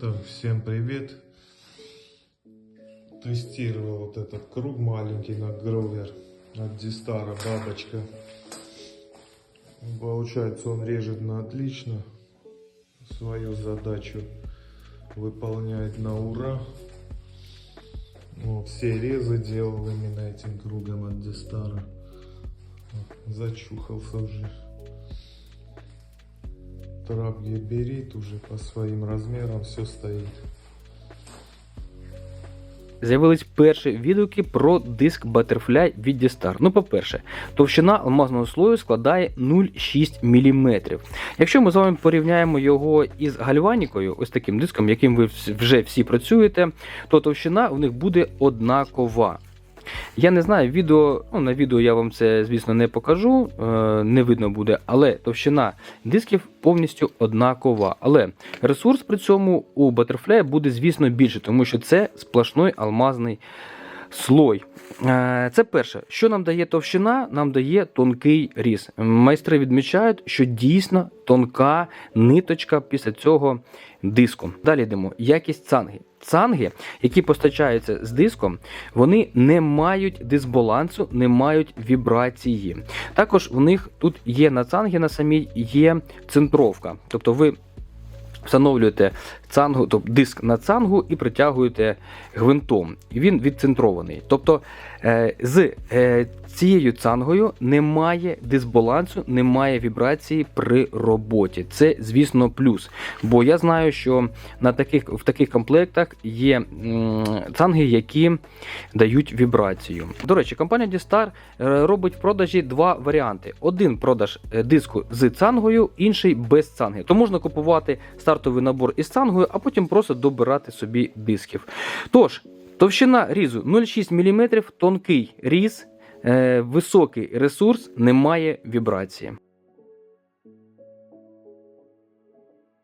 Так, всем привет. Тестировал вот этот круг маленький на Гровер от Дистара, бабочка. Получается, он режет на отлично. Свою задачу выполняет на ура. Вот, все резы делал именно этим кругом от Дистара. Зачухался уже. Трап гиберит уже по своим размерам, все стоит. З'явились перші відгуки про диск Butterfly від D-Star. Ну, по-перше, товщина алмазного слою складає 0,6 мм. Якщо ми з вами порівняємо його із гальванікою, ось таким диском, яким ви вже всі працюєте, то товщина в них буде однакова. Я не знаю, відео, ну, на відео я вам це, звісно, не покажу, е, не видно буде, але товщина дисків повністю однакова. Але ресурс при цьому у Butterfly буде, звісно, більше, тому що це сплошний алмазний слой. Е, Це перше, що нам дає товщина, нам дає тонкий різ. Майстри відмічають, що дійсно тонка ниточка після цього диску. Далі йдемо. Якість цанги. Цанги, які постачаються з диском, вони не мають дисбалансу, не мають вібрації. Також в них тут є на цангі на самій є центровка. Тобто ви встановлюєте цангу, тобто диск на цангу і притягуєте гвинтом. Він відцентрований. Тобто е, з е, цією цангою немає дисбалансу, немає вібрації при роботі. Це, звісно, плюс. Бо я знаю, що на таких, в таких комплектах є цанги, які дають вібрацію. До речі, компанія D-Star е, робить в продажі два варіанти: один продаж диску з цангою, інший без цанги. То можна купувати стартовий набор із цангою, а потім просто добирати собі дисків. Тож, товщина різу 0,6 мм, тонкий різ, е, високий ресурс, немає вібрації.